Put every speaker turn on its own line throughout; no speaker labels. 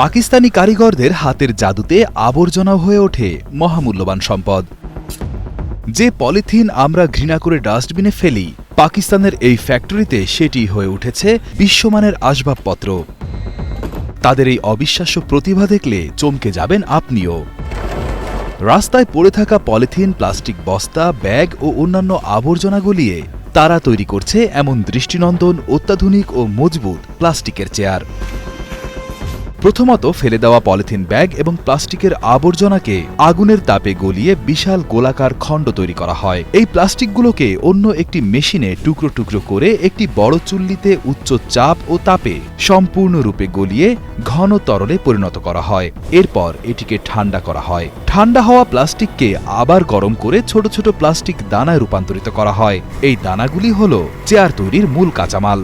পাকিস্তানি কারিগরদের হাতের জাদুতে আবর্জনা হয়ে ওঠে মহামূল্যবান সম্পদ। যে পলিথিন আমরা ঘৃণা করে ডাস্টবিনে ফেলি, পাকিস্তানের এই ফ্যাক্টরিতে সেটি হয়ে উঠেছে বিশ্বমানের আসবাবপত্র। তাদের এই অবিশ্বাস্য প্রতিভা দেখলে চমকে যাবেন আপনিও। রাস্তায় পড়ে থাকা পলিথিন, প্লাস্টিক বস্তা, ব্যাগ ও অন্যান্য আবর্জনা গলিয়ে তারা তৈরি করছে এমন দৃষ্টিনন্দন, অত্যাধুনিক ও মজবুত প্লাস্টিকের চেয়ার। প্রথমত ফেলে দেওয়া পলিথিন ব্যাগ এবং প্লাস্টিকের আবর্জনাকে আগুনের তাপে গলিয়ে বিশাল গোলাকার খণ্ড তৈরি করা হয়। এই প্লাস্টিকগুলোকে অন্য একটি মেশিনে টুকরো টুকরো করে একটি বড় চুল্লিতে উচ্চ চাপ ও তাপে সম্পূর্ণরূপে গলিয়ে ঘন তরলে পরিণত করা হয়। এরপর এটিকে ঠান্ডা করা হয়। ঠান্ডা হওয়া প্লাস্টিককে আবার গরম করে ছোট ছোট প্লাস্টিক দানায় রূপান্তরিত করা হয়। এই দানাগুলি হল চেয়ার তৈরির মূল কাঁচামাল।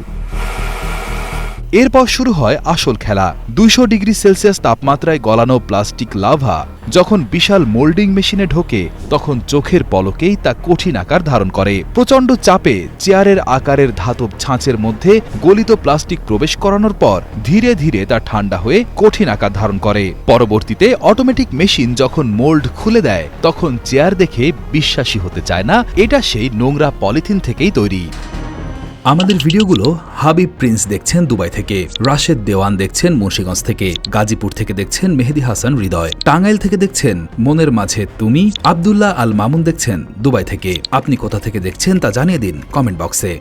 এরপর শুরু হয় আসল খেলা। দুইশো ডিগ্রি সেলসিয়াস তাপমাত্রায় গলানো প্লাস্টিক লাভা যখন বিশাল মোল্ডিং মেশিনে ঢোকে, তখন চোখের পলকেই তা কঠিন আকার ধারণ করে। প্রচণ্ড চাপে চেয়ারের আকারের ধাতব ছাঁচের মধ্যে গলিত প্লাস্টিক প্রবেশ করানোর পর ধীরে ধীরে তা ঠান্ডা হয়ে কঠিন আকার ধারণ করে। পরবর্তীতে অটোমেটিক মেশিন যখন মোল্ড খুলে দেয়, তখন চেয়ার দেখে বিশ্বাসী হতে চায় না, এটা সেই নোংরা পলিথিন থেকেই তৈরি। আমাদের ভিডিওগুলো হাবিব প্রিন্স দেখছেন দুবাই থেকে, রাশেদ দেওয়ান দেখছেন মুন্সিগঞ্জ থেকে, গাজীপুর থেকে দেখছেন মেহেদি হাসান হৃদয়, টাঙ্গাইল থেকে দেখছেন মনের মাঝে তুমি, আবদুল্লাহ আল মামুন দেখছেন দুবাই থেকে। আপনি কোথা থেকে দেখছেন তা জানিয়ে দিন কমেন্ট বক্সে।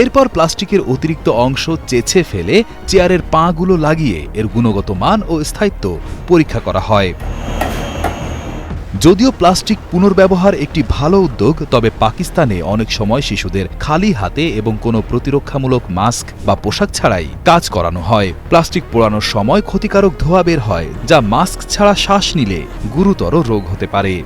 এরপর প্লাস্টিকের অতিরিক্ত অংশ চেছে ফেলে, চেয়ারের পাগুলো লাগিয়ে এর গুণগত মান ও স্থায়িত্ব পরীক্ষা করা হয়। যদিও প্লাস্টিক পুনর্ব্যবহার একটি ভালো উদ্যোগ, তবে পাকিস্তানে অনেক সময় শিশুদের খালি হাতে এবং কোনো প্রতিরক্ষামূলক মাস্ক বা পোশাক ছাড়াই কাজ করানো হয়। প্লাস্টিক পোড়ানোর সময় ক্ষতিকারক ধোঁয়া বের হয়, যা মাস্ক ছাড়া শ্বাস নিলে গুরুতর রোগ হতে পারে।